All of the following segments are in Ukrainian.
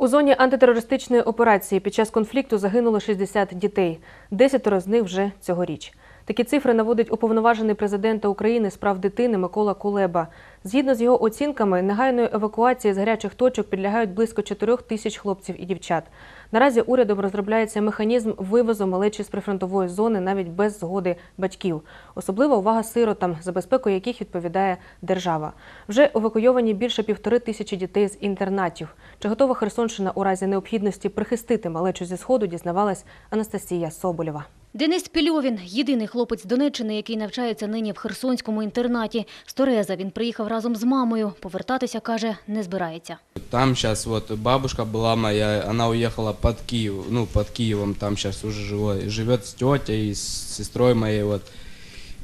У зоні антитерористичної операції під час конфлікту загинуло 60 дітей. Десятеро з них вже цьогоріч. Такі цифри наводить уповноважений президента України з прав дитини Микола Кулеба. Згідно з його оцінками, негайної евакуації з гарячих точок підлягають близько 4 тисяч хлопців і дівчат. Наразі урядом розробляється механізм вивозу малечі з прифронтової зони навіть без згоди батьків. Особлива увага сиротам, за безпеку яких відповідає держава. Вже евакуйовані більше півтори тисячі дітей з інтернатів. Чи готова Херсонщина у разі необхідності прихистити малечу зі сходу, дізнавалась Анастасія Соболєва. Денис Пільовін – єдиний хлопець Донеччини, який навчається нині в херсонському інтернаті. З Тореза він приїхав разом з мамою. Повертатися, каже, не збирається. Там зараз вот бабушка була моя, она уїхала під Київ, ну, под Києвом, там зараз уже живе, живет с тетей, с сестрой моей, вот.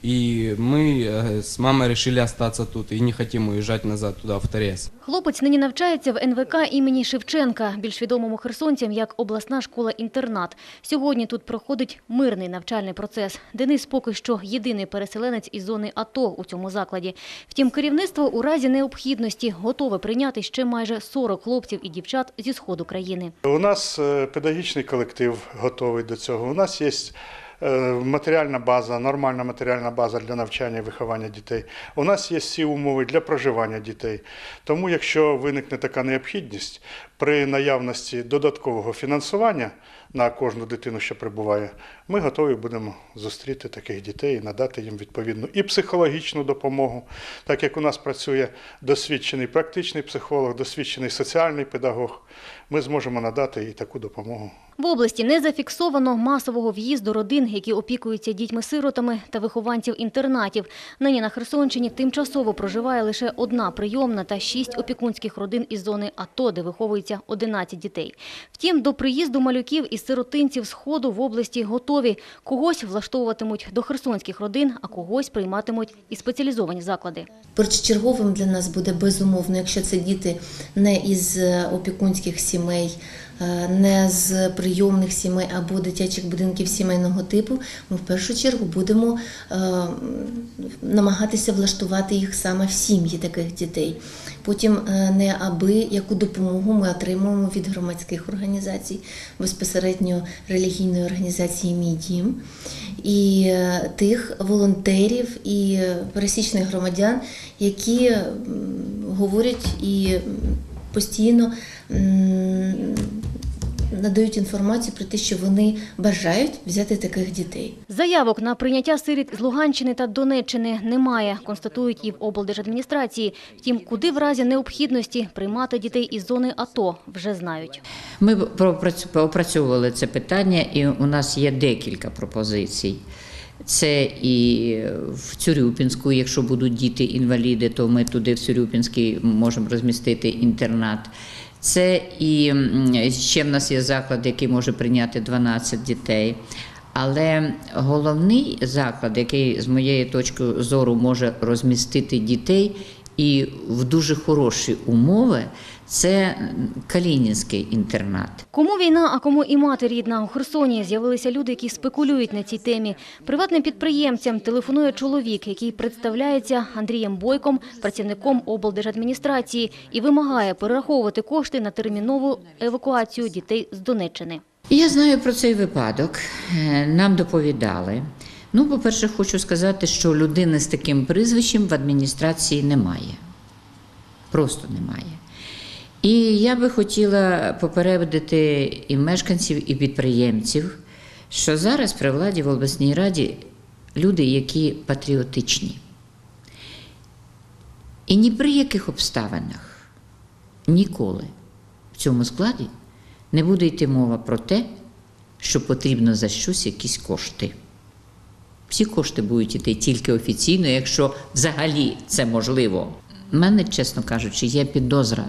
И мы э, с мамой решили остаться тут и не хотим уезжать назад туда, в Торез. Хлопець нині навчається в НВК імені Шевченка, більш відомому херсонцям як обласна школа-інтернат. Сьогодні тут проходить мирний навчальний процес. Денис поки що єдиний переселенець із зони АТО у цьому закладі. Втім, керівництво у разі необхідності готове прийняти ще майже 40 хлопців і дівчат зі сходу країни. У нас е, педагогічний колектив готовий до цього. У нас є матеріальна база, нормальна матеріальна база для навчання і виховання дітей. У нас є всі умови для проживання дітей. Тому, якщо виникне така необхідність, при наявності додаткового фінансування на кожну дитину, що прибуває, ми готові будемо зустріти таких дітей і надати їм відповідну і психологічну допомогу, так як у нас працює досвідчений практичний психолог, досвідчений соціальний педагог, ми зможемо надати і таку допомогу. В області не зафіксовано масового в'їзду родин, які опікуються дітьми-сиротами та вихованців інтернатів. Нині на Херсонщині тимчасово проживає лише одна прийомна та шість опікунських родин із зони АТО, де виховується 11 дітей. Втім, до приїзду малюків із сиротинців Сходу в області готові. Когось влаштовуватимуть до херсонських родин, а когось прийматимуть і спеціалізовані заклади. Першочерговим для нас буде безумовно, якщо це діти не із е, опікунських сімей, не з прийомних сімей або дитячих будинків сімейного типу. Ми в першу чергу будемо е, намагатися влаштувати їх саме в сім'ї таких дітей. Потім е, не аби яку допомогу ми отримуємо від громадських організацій, безпосередньо релігійної організації Мій дім і е, тих волонтерів і е, пересічних громадян, які говорять і постійно надають інформацію про те, що вони бажають взяти таких дітей. Заявок на прийняття сиріт з Луганщини та Донеччини немає, констатують і в облдержадміністрації. Втім, куди в разі необхідності приймати дітей із зони АТО, вже знають. Ми опрацьовували це питання, і у нас є декілька пропозицій. Це і в Цюрюпінську, якщо будуть діти-інваліди, то ми туди в Цюрюпінський можемо розмістити інтернат. Це і ще в нас є заклад, який може прийняти 12 дітей. Але головний заклад, який з моєї точки зору може розмістити дітей і в дуже хороші умови, це Калінінський інтернат. Кому війна, а кому і мати рідна. У Херсоні з'явилися люди, які спекулюють на цій темі. Приватним підприємцям телефонує чоловік, який представляється Андрієм Бойком, працівником облдержадміністрації, і вимагає перераховувати кошти на термінову евакуацію дітей з Донеччини. Я знаю про цей випадок. Е, Нам доповідали. Ну, по-перше, хочу сказати, що людини з таким прізвищем в адміністрації немає. Просто немає. І я би хотіла попередити і мешканців, і підприємців, що зараз при владі в обласній раді люди, які патріотичні. І ні при яких обставинах ніколи в цьому складі не буде йти мова про те, що потрібно за щось якісь кошти. Всі кошти будуть йти тільки офіційно, якщо взагалі це можливо. У мене, чесно кажучи, є підозра,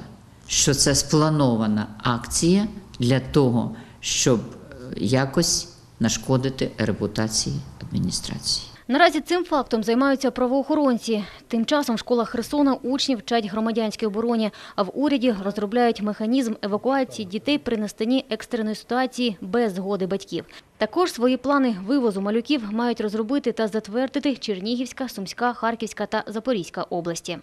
що це спланована акція для того, щоб е, якось нашкодити репутації адміністрації. Наразі цим фактом займаються правоохоронці. Тим часом в школах Херсона учні вчать громадянській обороні, а в уряді розробляють механізм евакуації дітей при настанні екстреної ситуації без згоди батьків. Також свої плани вивозу малюків мають розробити та затвердити Чернігівська, Сумська, Харківська та Запорізька області.